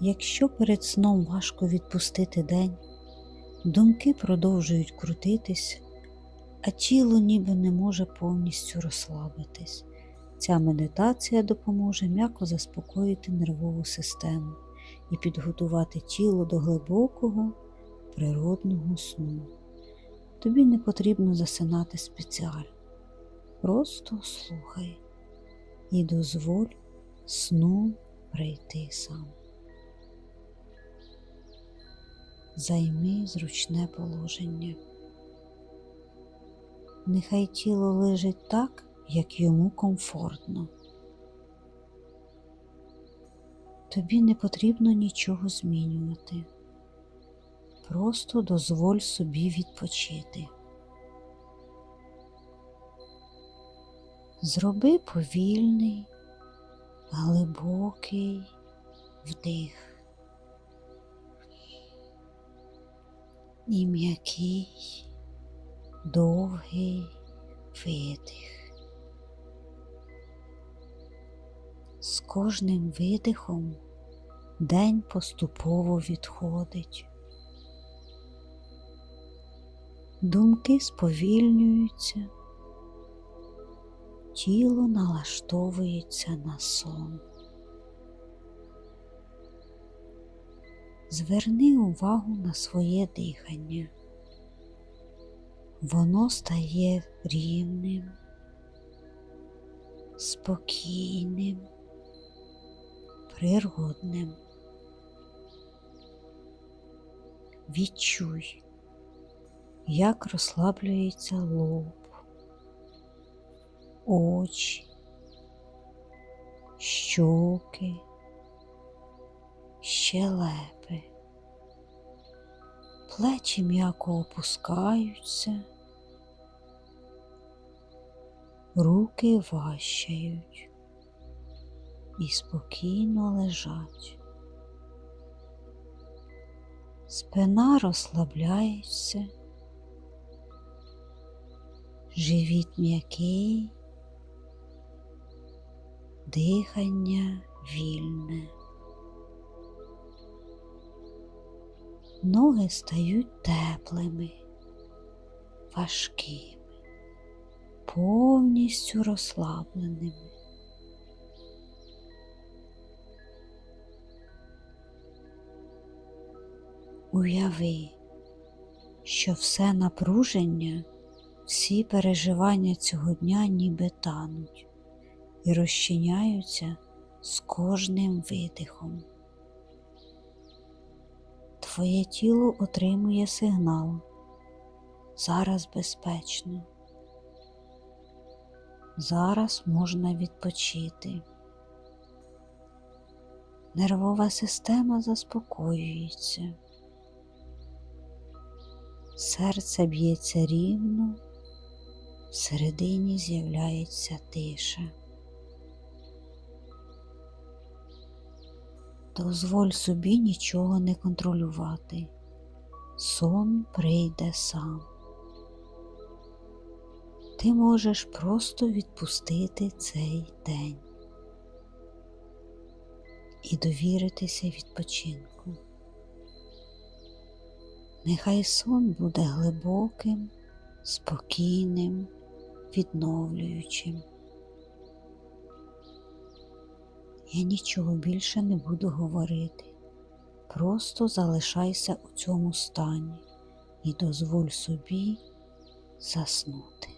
Якщо перед сном важко відпустити день, думки продовжують крутитись, а тіло ніби не може повністю розслабитись. Ця медитація допоможе м'яко заспокоїти нервову систему і підготувати тіло до глибокого природного сну. Тобі не потрібно засинати спеціально. Просто слухай і дозволь сну прийти сам. Займи зручне положення. Нехай тіло лежить так, як йому комфортно. Тобі не потрібно нічого змінювати. Просто дозволь собі відпочити. Зроби повільний, глибокий вдих і м'який, довгий видих. З кожним видихом день поступово відходить. Думки сповільнюються, тіло налаштовується на сон. Зверни увагу на своє дихання. Воно стає рівним, спокійним, природним. Відчуй, як розслаблюється лоб, очі, щоки, щелепи, плечі м'яко опускаються, руки ващають і спокійно лежать. Спина розслабляється, живіт м'який, дихання вільне. Ноги стають теплими, важкими, повністю розслабленими. Уяви, що все напруження, всі переживання цього дня ніби тануть і розчиняються з кожним видихом. Твоє тіло отримує сигнал. Зараз безпечно. Зараз можна відпочити. Нервова система заспокоюється. Серце б'ється рівно, всередині з'являється тиша. Дозволь собі нічого не контролювати. Сон прийде сам. Ти можеш просто відпустити цей день і довіритися відпочинку. Нехай сон буде глибоким, спокійним, відновлюючим. Я нічого більше не буду говорити. Просто залишайся у цьому стані і дозволь собі заснути.